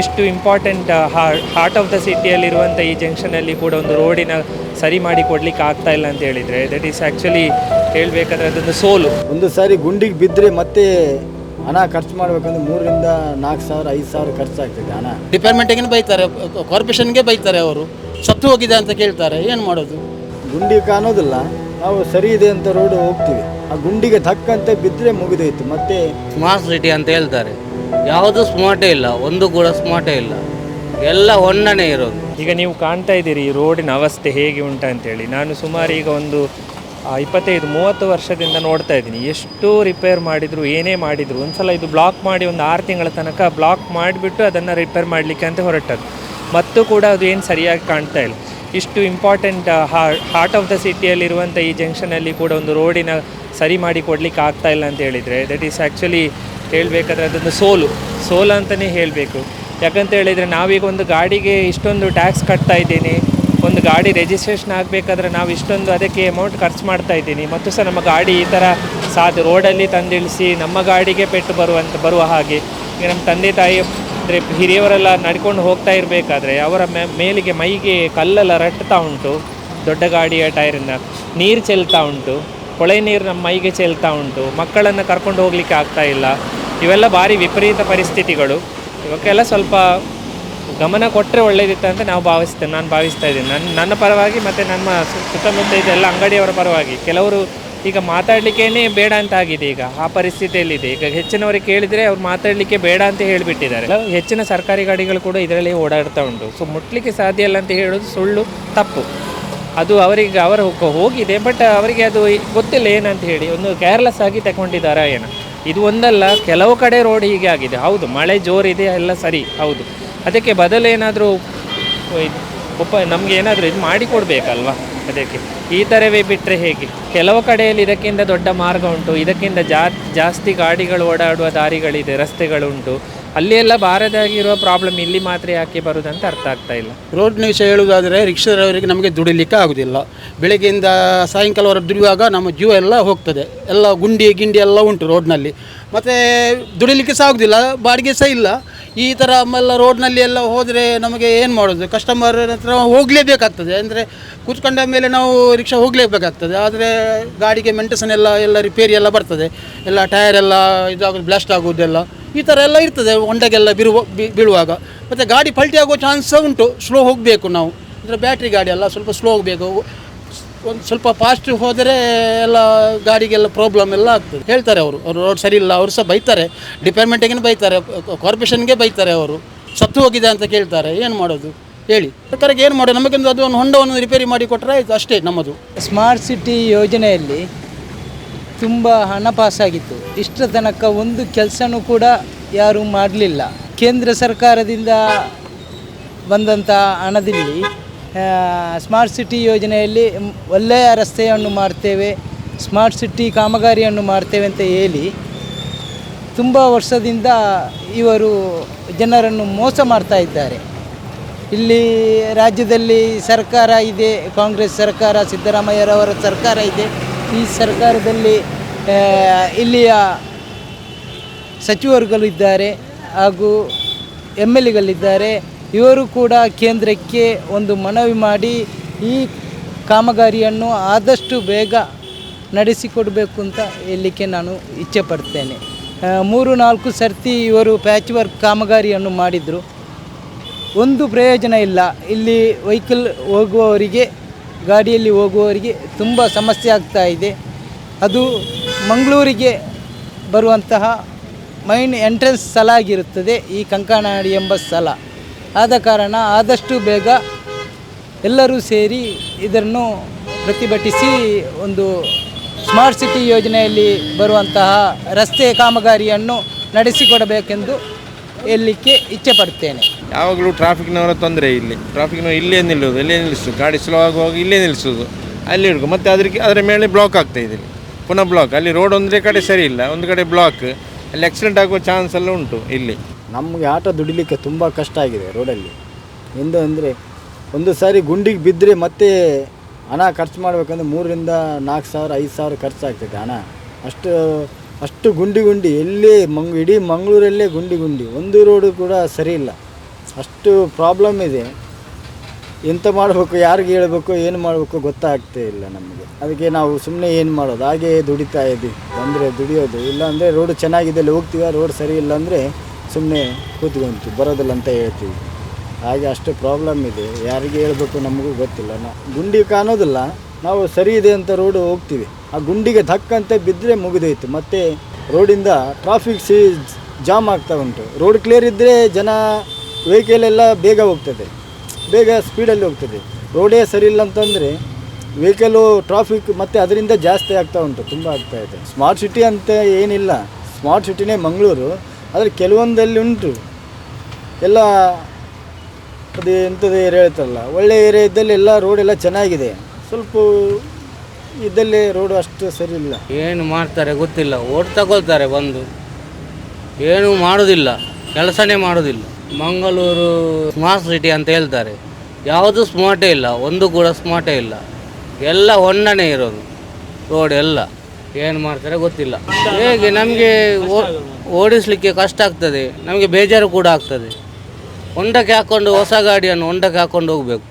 ಇಷ್ಟು important heart of the ಸಿಟಿಯಲ್ಲಿರುವಂಥ ಈ ಜಂಕ್ಷನಲ್ಲಿ ಕೂಡ ಒಂದು ರೋಡಿನ ಸರಿ ಮಾಡಿ ಕೊಡಲಿಕ್ಕೆ ಆಗ್ತಾ ಇಲ್ಲ ಅಂತ ಹೇಳಿದರೆ ದಟ್ ಈಸ್ ಆ್ಯಕ್ಚುಲಿ ಹೇಳಬೇಕಾದ್ರೆ ಅದೊಂದು ಸೋಲು. ಒಂದು ಸಾರಿ ಗುಂಡಿಗೆ ಬಿದ್ದರೆ ಮತ್ತೆ ಹಣ ಖರ್ಚು ಮಾಡಬೇಕಂದ್ರೆ ಮೂರರಿಂದ ನಾಲ್ಕು ಸಾವಿರ ಐದು ಸಾವಿರ ಖರ್ಚಾಗ್ತದೆ ಹಣ. ಡಿಪಾರ್ಟ್ಮೆಂಟಿಗೆ ಬೈತಾರೆ ಕಾರ್ಪೊರೇಷನ್ಗೆ ಬೈತಾರೆ ಅವರು. ಸತ್ತು ಹೋಗಿದೆ ಅಂತ ಕೇಳ್ತಾರೆ ಏನು ಮಾಡೋದು? ಗುಂಡಿ ಕಾಣೋದಿಲ್ಲ. ನಾವು ಸರಿ ಇದೆ ಅಂತ ರೋಡ್ ಹೋಗ್ತೀವಿ. ಆ ಗುಂಡಿಗೆ ತಕ್ಕಂತೆ ಬಿದ್ದರೆ ಮುಗಿದೋಯ್ತು. ಮತ್ತೆ ಸ್ಮಾರ್ಟ್ ಸಿಟಿ ಅಂತ ಹೇಳ್ತಾರೆ. ಯಾವುದು ಸ್ಮಾರ್ಟೇ ಇಲ್ಲ. ಒಂದು ಕೂಡ ಸ್ಮಾರ್ಟೇ ಇಲ್ಲ. ಎಲ್ಲ ಒಂದನೇ ಇರೋದು. ಈಗ ನೀವು ಕಾಣ್ತಾ ಇದ್ದೀರಿ ಈ ರೋಡಿನ ಅವಸ್ಥೆ ಹೇಗೆ ಉಂಟ ಅಂತೇಳಿ. ನಾನು ಸುಮಾರು ಈಗ ಒಂದು ಆ, ಇಪ್ಪತ್ತೈದು ಮೂವತ್ತು ವರ್ಷದಿಂದ ನೋಡ್ತಾ ಇದ್ದೀನಿ. ಎಷ್ಟು ರಿಪೇರ್ ಮಾಡಿದ್ರು ಏನೇ ಮಾಡಿದ್ರು. ಒಂದ್ಸಲ ಇದು ಬ್ಲಾಕ್ ಮಾಡಿ ಒಂದು ಆರು ತಿಂಗಳ ತನಕ ಬ್ಲಾಕ್ ಮಾಡಿಬಿಟ್ಟು ಅದನ್ನು ರಿಪೇರ್ ಮಾಡಲಿಕ್ಕೆ ಅಂತ ಹೊರಟದ್ದು. ಮತ್ತು ಕೂಡ ಅದು ಏನು ಸರಿಯಾಗಿ ಕಾಣ್ತಾ ಇಲ್ಲ. ಇಷ್ಟು ಇಂಪಾರ್ಟೆಂಟ್ ಹಾರ್ಟ್ ಆಫ್ ದ ಸಿಟಿಯಲ್ಲಿರುವಂಥ ಈ ಜಂಕ್ಷನಲ್ಲಿ ಕೂಡ ಒಂದು ರೋಡಿನ ಸರಿ ಮಾಡಿ ಕೊಡಲಿಕ್ಕೆ ಆಗ್ತಾ ಇಲ್ಲ ಅಂತ ಹೇಳಿದರೆ ದಟ್ ಈಸ್ ಆ್ಯಕ್ಚುಲಿ ಹೇಳಬೇಕಾದ್ರೆ ಅದೊಂದು ಸೋಲು. ಸೋಲು ಅಂತಲೇ ಹೇಳಬೇಕು. ಯಾಕಂತ ಹೇಳಿದರೆ ನಾವೀಗ ಒಂದು ಗಾಡಿಗೆ ಇಷ್ಟೊಂದು ಟ್ಯಾಕ್ಸ್ ಕಟ್ತಾ ಇದ್ದೀನಿ, ಒಂದು ಗಾಡಿ ರಿಜಿಸ್ಟ್ರೇಷನ್ ಆಗಬೇಕಾದ್ರೆ ನಾವು ಇಷ್ಟೊಂದು ಅದಕ್ಕೆ ಅಮೌಂಟ್ ಖರ್ಚು ಮಾಡ್ತಾ ಇದ್ದೀನಿ, ಮತ್ತು ಸಹ ನಮ್ಮ ಗಾಡಿ ಈ ಥರ ಸಾಧ್ ರೋಡಲ್ಲಿ ತಂದಿಳಿಸಿ ನಮ್ಮ ಗಾಡಿಗೆ ಪೆಟ್ಟು ಬರುವಂಥ ಬರುವ ಹಾಗೆ, ಈಗ ನಮ್ಮ ತಂದೆ ತಾಯಿ ಅಂದರೆ ಹಿರಿಯವರೆಲ್ಲ ನಡ್ಕೊಂಡು ಹೋಗ್ತಾ ಇರಬೇಕಾದ್ರೆ ಅವರ ಮೇಲಿಗೆ ಮೈಗೆ ಕಲ್ಲೆಲ್ಲ ರಟ್ತಾ ಉಂಟು, ದೊಡ್ಡ ಗಾಡಿಯ ಟೈರಿಂದ ನೀರು ಚೆಲ್ತಾ ಉಂಟು, ಕೊಳೆ ನೀರು ನಮ್ಮ ಮೈಗೆ ಚೆಲ್ತಾ ಉಂಟು, ಮಕ್ಕಳನ್ನು ಕರ್ಕೊಂಡು ಹೋಗಲಿಕ್ಕೆ ಆಗ್ತಾ ಇಲ್ಲ. ಇವೆಲ್ಲ ಭಾರಿ ವಿಪರೀತ ಪರಿಸ್ಥಿತಿಗಳು. ಇವಕ್ಕೆಲ್ಲ ಸ್ವಲ್ಪ ಗಮನ ಕೊಟ್ಟರೆ ಒಳ್ಳೇದಿತ್ತು ಅಂತ ನಾವು ಭಾವಿಸ್ತೇವೆ ನಾನು ಭಾವಿಸ್ತಾ ಇದ್ದೀನಿ. ನನ್ನ ನನ್ನ ಪರವಾಗಿ ಮತ್ತು ನಮ್ಮ ಸುತ್ತಮುತ್ತ ಇದೆಲ್ಲ ಅಂಗಡಿಯವರ ಪರವಾಗಿ. ಕೆಲವರು ಈಗ ಮಾತಾಡಲಿಕ್ಕೇ ಬೇಡ ಅಂತ ಆಗಿದೆ ಈಗ, ಆ ಪರಿಸ್ಥಿತಿಯಲ್ಲಿದೆ. ಈಗ ಹೆಚ್ಚಿನವರಿಗೆ ಕೇಳಿದರೆ ಅವ್ರು ಮಾತಾಡಲಿಕ್ಕೆ ಬೇಡ ಅಂತ ಹೇಳಿಬಿಟ್ಟಿದ್ದಾರೆ. ಹೆಚ್ಚಿನ ಸರ್ಕಾರಿ ಗಾಡಿಗಳು ಕೂಡ ಇದರಲ್ಲಿ ಓಡಾಡ್ತಾ ಉಂಟು. ಸೊ ಮುಟ್ಲಿಕ್ಕೆ ಸಾಧ್ಯ ಇಲ್ಲ ಅಂತ ಹೇಳೋದು ಸುಳ್ಳು, ತಪ್ಪು. ಅದು ಅವರಿಗೆ, ಅವರ ಹೋಗಿದೆ ಬಟ್ ಅವರಿಗೆ ಅದು ಗೊತ್ತಿಲ್ಲ ಏನಂತ ಹೇಳಿ. ಒಂದು ಕೇರ್ಲೆಸ್ ಆಗಿ ತಗೊಂಡಿದ್ದಾರಾ ಏನೋ ಇದು ಒಂದಲ್ಲ, ಕೆಲವು ಕಡೆ ರೋಡ್ ಹೀಗೆ ಆಗಿದೆ. ಹೌದು, ಮಳೆ ಜೋರಿದೆ, ಎಲ್ಲ ಸರಿ, ಹೌದು. ಅದಕ್ಕೆ ಬದಲು ಏನಾದರೂ ಒಪ್ಪ ನಮಗೆ ಏನಾದರೂ ಇದು ಮಾಡಿಕೊಡ್ಬೇಕಲ್ವಾ ಅದಕ್ಕೆ. ಈ ಥರವೇ ಬಿಟ್ಟರೆ ಹೇಗೆ? ಕೆಲವು ಕಡೆಯಲ್ಲಿ ಇದಕ್ಕಿಂತ ದೊಡ್ಡ ಮಾರ್ಗ ಉಂಟು. ಇದಕ್ಕಿಂತ ಜಾ, ಜಾಸ್ತಿ ಗಾಡಿಗಳು ಓಡಾಡುವ ದಾರಿಗಳಿದೆ, ರಸ್ತೆಗಳುಂಟು. ಅಲ್ಲಿ ಎಲ್ಲ ಬಾರದಾಗಿರುವ ಪ್ರಾಬ್ಲಮ್ ಇಲ್ಲಿ ಮಾತ್ರ ಯಾಕೆ ಬರುದಂತ ಅರ್ಥ ಆಗ್ತಾ ಇಲ್ಲ. ರೋಡ್ನ ವಿಷಯ ಹೇಳುವುದಾದರೆ ರಿಕ್ಷಾದವರಿಗೆ ನಮಗೆ ದುಡಿಲಿಕ್ಕೆ ಆಗೋದಿಲ್ಲ. ಬೆಳಗ್ಗೆಯಿಂದ ಸಾಯಂಕಾಲವರೆಗೆ ದುಡಿಯುವಾಗ ನಮ್ಮ ಜೀವ ಎಲ್ಲ ಹೋಗ್ತದೆ. ಎಲ್ಲ ಗುಂಡಿ, ಗಿಂಡಿ ಎಲ್ಲ ಉಂಟು ರೋಡ್ನಲ್ಲಿ. ಮತ್ತು ದುಡಿಲಿಕ್ಕೆ ಸಹ ಆಗೋದಿಲ್ಲ, ಬಾಡಿಗೆ ಸಹ ಇಲ್ಲ. ಈ ಥರ ಎಲ್ಲ ರೋಡ್ನಲ್ಲಿ ಎಲ್ಲ ಹೋದರೆ ನಮಗೆ ಏನು ಮಾಡೋದು? ಕಸ್ಟಮರ್ ಹತ್ರ ಹೋಗಲೇಬೇಕಾಗ್ತದೆ. ಅಂದರೆ ಕೂತ್ಕೊಂಡ ಮೇಲೆ ನಾವು ರಿಕ್ಷಾ ಹೋಗಲೇಬೇಕಾಗ್ತದೆ. ಆದರೆ ಗಾಡಿಗೆ ಮೆಂಟೇಸನ್ ಎಲ್ಲ ಎಲ್ಲ ರಿಪೇರಿ ಎಲ್ಲ ಬರ್ತದೆ. ಎಲ್ಲ ಟೈರ್ ಎಲ್ಲ ಇದಾಗೋದು ಬ್ಲಾಸ್ಟ್ ಆಗೋದೆಲ್ಲ ಈ ಥರ ಎಲ್ಲ ಇರ್ತದೆ ಹೊಂಡಗೆಲ್ಲ ಬಿರುವ ಬೀಳುವಾಗ. ಮತ್ತು ಗಾಡಿ ಪಲ್ಟಿ ಆಗೋ ಚಾನ್ಸ್ ಉಂಟು. ಸ್ಲೋ ಹೋಗಬೇಕು ನಾವು. ಅಂದರೆ ಬ್ಯಾಟ್ರಿ ಗಾಡಿ ಅಲ್ಲ ಸ್ವಲ್ಪ ಸ್ಲೋ ಹೋಗಬೇಕು. ಒಂದು ಸ್ವಲ್ಪ ಫಾಸ್ಟ್ ಹೋದರೆ ಎಲ್ಲ ಗಾಡಿಗೆಲ್ಲ ಪ್ರಾಬ್ಲಮ್ ಎಲ್ಲ ಆಗ್ತದೆ. ಹೇಳ್ತಾರೆ ಅವರು. ಅವರು ರೋಡ್ ಸರಿ ಇಲ್ಲ, ಅವರು ಸಹ ಬೈತಾರೆ. ಡಿಪಾರ್ಟ್ಮೆಂಟಿಗೆ ಬೈತಾರೆ ಕಾರ್ಪೊರೇಷನ್ಗೆ ಬೈತಾರೆ ಅವರು. ಸತ್ತು ಹೋಗಿದೆ ಅಂತ ಕೇಳ್ತಾರೆ. ಏನು ಮಾಡೋದು? ಹೇಳಿ. ಸರ್ಕಾರಕ್ಕೆ ಏನು ಮಾಡೋದು? ನಮಗೊಂದು ಅದು ಒಂದು ಹೊಂಡವನ್ನು ರಿಪೇರಿ ಮಾಡಿ ಕೊಟ್ಟರೆ ಆಯಿತು. ಅಷ್ಟೇ ನಮ್ಮದು. ಸ್ಮಾರ್ಟ್ ಸಿಟಿ ಯೋಜನೆಯಲ್ಲಿ ತುಂಬ ಹಣ ಪಾಸಾಗಿತ್ತು ಇಷ್ಟರ ತನಕ ಒಂದು ಕೆಲಸನೂ ಕೂಡ ಯಾರೂ ಮಾಡಲಿಲ್ಲ. ಕೇಂದ್ರ ಸರ್ಕಾರದಿಂದ ಬಂದಂಥ ಹಣದಲ್ಲಿ ಸ್ಮಾರ್ಟ್ ಸಿಟಿ ಯೋಜನೆಯಲ್ಲಿ ಒಳ್ಳೆಯ ರಸ್ತೆಯನ್ನು ಮಾಡ್ತೇವೆ, ಸ್ಮಾರ್ಟ್ ಸಿಟಿ ಕಾಮಗಾರಿಯನ್ನು ಮಾಡ್ತೇವೆ ಅಂತ ಹೇಳಿ ತುಂಬ ವರ್ಷದಿಂದ ಇವರು ಜನರನ್ನು ಮೋಸ ಮಾಡ್ತಾ ಇದ್ದಾರೆ. ಇಲ್ಲಿ ರಾಜ್ಯದಲ್ಲಿ ಸರ್ಕಾರ ಇದೆ, ಕಾಂಗ್ರೆಸ್ ಸರ್ಕಾರ, ಸಿದ್ದರಾಮಯ್ಯರವರ ಸರ್ಕಾರ ಇದೆ. ಈ ಸರ್ಕಾರದಲ್ಲಿ ಇಲ್ಲಿಯ ಸಚಿವರುಗಳಿದ್ದಾರೆ ಹಾಗೂ ಎಂ ಎಲ್ ಎಗಳಿದ್ದಾರೆ. ಇವರು ಕೂಡ ಕೇಂದ್ರಕ್ಕೆ ಒಂದು ಮನವಿ ಮಾಡಿ ಈ ಕಾಮಗಾರಿಯನ್ನು ಆದಷ್ಟು ಬೇಗ ನಡೆಸಿಕೊಡಬೇಕು ಅಂತ ಹೇಳಲಿಕ್ಕೆ ನಾನು ಇಚ್ಛೆ ಪಡ್ತೇನೆ. ಮೂರು ನಾಲ್ಕು ಸರ್ತಿ ಇವರು ಪ್ಯಾಚ್ ವರ್ಕ್ ಕಾಮಗಾರಿಯನ್ನು ಮಾಡಿದರು. ಒಂದು ಪ್ರಯೋಜನ ಇಲ್ಲ. ಇಲ್ಲಿ ವೆಹಿಕಲ್ ಹೋಗುವವರಿಗೆ, ಗಾಡಿಯಲ್ಲಿ ಹೋಗುವವರಿಗೆ ತುಂಬ ಸಮಸ್ಯೆ ಆಗ್ತಾ ಇದೆ. ಅದು ಮಂಗಳೂರಿಗೆ ಬರುವಂತಹ ಮೈನ್ ಎಂಟ್ರೆನ್ಸ್ ಸ್ಥಳ ಆಗಿರುತ್ತದೆ ಈ ಕಂಕಣಾಡಿ ಎಂಬ ಸ್ಥಳ. ಆದ ಕಾರಣ ಆದಷ್ಟು ಬೇಗ ಎಲ್ಲರೂ ಸೇರಿ ಇದನ್ನು ಪ್ರತಿಭಟಿಸಿ ಒಂದು ಸ್ಮಾರ್ಟ್ ಸಿಟಿ ಯೋಜನೆಯಲ್ಲಿ ಬರುವಂತಹ ರಸ್ತೆ ಕಾಮಗಾರಿಯನ್ನು ನಡೆಸಿಕೊಡಬೇಕೆಂದು ಹೇಳಲಿಕ್ಕೆ ಇಚ್ಛೆ ಪಡ್ತೇನೆ ಯಾವಾಗಲೂ ಟ್ರಾಫಿಕ್ನವರ ತೊಂದರೆ ಇಲ್ಲಿ. ಟ್ರಾಫಿಕ್ನವರು ಇಲ್ಲೇ ನಿಲ್ಲೋದು ಇಲ್ಲೇ ನಿಲ್ಲಿಸೋದು ಗಾಡಿ ಸ್ಲೋ ಆಗುವಾಗ ಇಲ್ಲೇ ನಿಲ್ಲಿಸೋದು ಅಲ್ಲಿ ಹಿಡ್ಕೊ ಮತ್ತೆ ಅದಕ್ಕೆ ಅದರ ಮೇಲೆ ಬ್ಲಾಕ್ ಆಗ್ತಾ ಇದೆ. ಇಲ್ಲಿ. ಪುನಃ ಬ್ಲಾಕ್ ಅಲ್ಲಿ ರೋಡ್ ಒಂದೇ ಕಡೆ ಸರಿ ಇಲ್ಲ, ಒಂದು ಕಡೆ ಬ್ಲಾಕ್ ಅಲ್ಲಿ ಆಕ್ಸಿಡೆಂಟ್ ಆಗುವ ಚಾನ್ಸ್ ಎಲ್ಲ ಉಂಟು ಇಲ್ಲಿ. ನಮಗೆ ಆಟೋ ದುಡಿಲಿಕ್ಕೆ ತುಂಬ ಕಷ್ಟ ಆಗಿದೆ ರೋಡಲ್ಲಿ. ಎಂದು ಅಂದರೆ ಒಂದು ಸಾರಿ ಗುಂಡಿಗೆ ಬಿದ್ದರೆ ಮತ್ತೆ ಹಣ ಖರ್ಚು ಮಾಡಬೇಕಂದ್ರೆ ಮೂರರಿಂದ ನಾಲ್ಕು ಸಾವಿರ, ಐದು ಸಾವಿರ ಖರ್ಚಾಗ್ತದೆ ಹಣ. ಅಷ್ಟು ಅಷ್ಟು ಗುಂಡಿ ಗುಂಡಿ, ಎಲ್ಲಿ ಮಂಗ್, ಇಡೀ ಮಂಗಳೂರಲ್ಲೇ ಗುಂಡಿ ಗುಂಡಿ. ಒಂದು ರೋಡು ಕೂಡ ಸರಿ ಇಲ್ಲ. ಅಷ್ಟು ಪ್ರಾಬ್ಲಮ್ ಇದೆ. ಎಂತ ಮಾಡಬೇಕು, ಯಾರಿಗೆ ಹೇಳಬೇಕು, ಏನು ಮಾಡಬೇಕು ಗೊತ್ತಾಗ್ತಾ ಇಲ್ಲ ನಮಗೆ. ಅದಕ್ಕೆ ನಾವು ಸುಮ್ಮನೆ ಏನು ಮಾಡೋದು, ಹಾಗೆ ದುಡಿತಾ ಇದ್ದೀವಿ. ಅಂದರೆ ದುಡಿಯೋದು. ಇಲ್ಲಾಂದರೆ ರೋಡ್ ಚೆನ್ನಾಗಿದೆ, ಅಲ್ಲಿ ಹೋಗ್ತೀವ, ರೋಡ್ ಸರಿ ಇಲ್ಲ ಅಂದರೆ ಸುಮ್ಮನೆ ಕೂತ್ಕೊಂತು ಬರೋದಿಲ್ಲ ಅಂತ ಹೇಳ್ತೀವಿ. ಹಾಗೆ ಅಷ್ಟು ಪ್ರಾಬ್ಲಮ್ ಇದೆ. ಯಾರಿಗೆ ಹೇಳಬೇಕು ನಮಗೂ ಗೊತ್ತಿಲ್ಲ. ನಾ, ಗುಂಡಿ ಕಾಣೋದಿಲ್ಲ. ನಾವು ಸರಿ ಇದೆ ಅಂತ ರೋಡ್ ಹೋಗ್ತೀವಿ. ಆ ಗುಂಡಿಗೆ ಧಕ್ಕಂತೆ ಬಿದ್ದರೆ ಮುಗಿದೋಯ್ತು. ಮತ್ತು ರೋಡಿಂದ ಟ್ರಾಫಿಕ್ ಸಿ ಜಾಮ್ ಆಗ್ತಾ ಉಂಟು. ರೋಡ್ ಕ್ಲಿಯರ್ ಇದ್ದರೆ ಜನ ವೆಹಿಕಲ್ ಎಲ್ಲ ಬೇಗ ಹೋಗ್ತದೆ. ಬೇಗ ಸ್ಪೀಡಲ್ಲಿ ಹೋಗ್ತದೆ. ರೋಡೇ ಸರಿ ಇಲ್ಲ ಅಂತಂದರೆ ವೆಹಿಕಲು ಟ್ರಾಫಿಕ್ ಮತ್ತು ಅದರಿಂದ ಜಾಸ್ತಿ ಆಗ್ತಾ ಉಂಟು. ತುಂಬ ಆಗ್ತಾ ಇದೆ. ಸ್ಮಾರ್ಟ್ ಸಿಟಿ ಅಂತ ಏನಿಲ್ಲ. ಸ್ಮಾರ್ಟ್ ಸಿಟಿನೇ ಮಂಗಳೂರು. ಆದರೆ ಕೆಲವೊಂದಲ್ಲಿ ಉಂಟು. ಎಲ್ಲ ಅದು ಎಂಥದ್ದು ಏರಿಯಾ ಹೇಳ್ತಾರಲ್ಲ, ಒಳ್ಳೆ ಏರಿಯಾ ಇದ್ದಲ್ಲಿ ಎಲ್ಲ ರೋಡ್ ಎಲ್ಲ ಚೆನ್ನಾಗಿದೆ. ಸ್ವಲ್ಪ ಇದ್ದಲ್ಲಿ ರೋಡು ಅಷ್ಟು ಸರಿ ಇಲ್ಲ. ಏನು ಮಾಡ್ತಾರೆ ಗೊತ್ತಿಲ್ಲ ಓಟ್ ತಗೊಳ್ತಾರೆ ಬಂದು. ಏನು ಮಾಡೋದಿಲ್ಲ, ಕೆಲಸನೇ ಮಾಡೋದಿಲ್ಲ. ಮಂಗಳೂರು ಸ್ಮಾರ್ಟ್ ಸಿಟಿ ಅಂತ ಹೇಳ್ತಾರೆ. ಯಾವುದು ಸ್ಮಾರ್ಟೇ ಇಲ್ಲ, ಒಂದು ಕೂಡ ಸ್ಮಾರ್ಟೇ ಇಲ್ಲ. ಎಲ್ಲ ಹೊಂಡನೆ ಇರೋದು ರೋಡ್ ಎಲ್ಲ. ಏನು ಮಾಡ್ತಾರೆ ಗೊತ್ತಿಲ್ಲ. ಹೇಗೆ ನಮಗೆ ಓಡಿಸಲಿಕ್ಕೆ ಕಷ್ಟ ಆಗ್ತದೆ. ನಮಗೆ ಬೇಜಾರು ಕೂಡ ಆಗ್ತದೆ. ಹೊಂಡಕ್ಕೆ ಹಾಕ್ಕೊಂಡು ಹೊಸ ಗಾಡಿಯನ್ನು ಹೊಂಡಕ್ಕೆ ಹಾಕ್ಕೊಂಡು ಹೋಗಬೇಕು.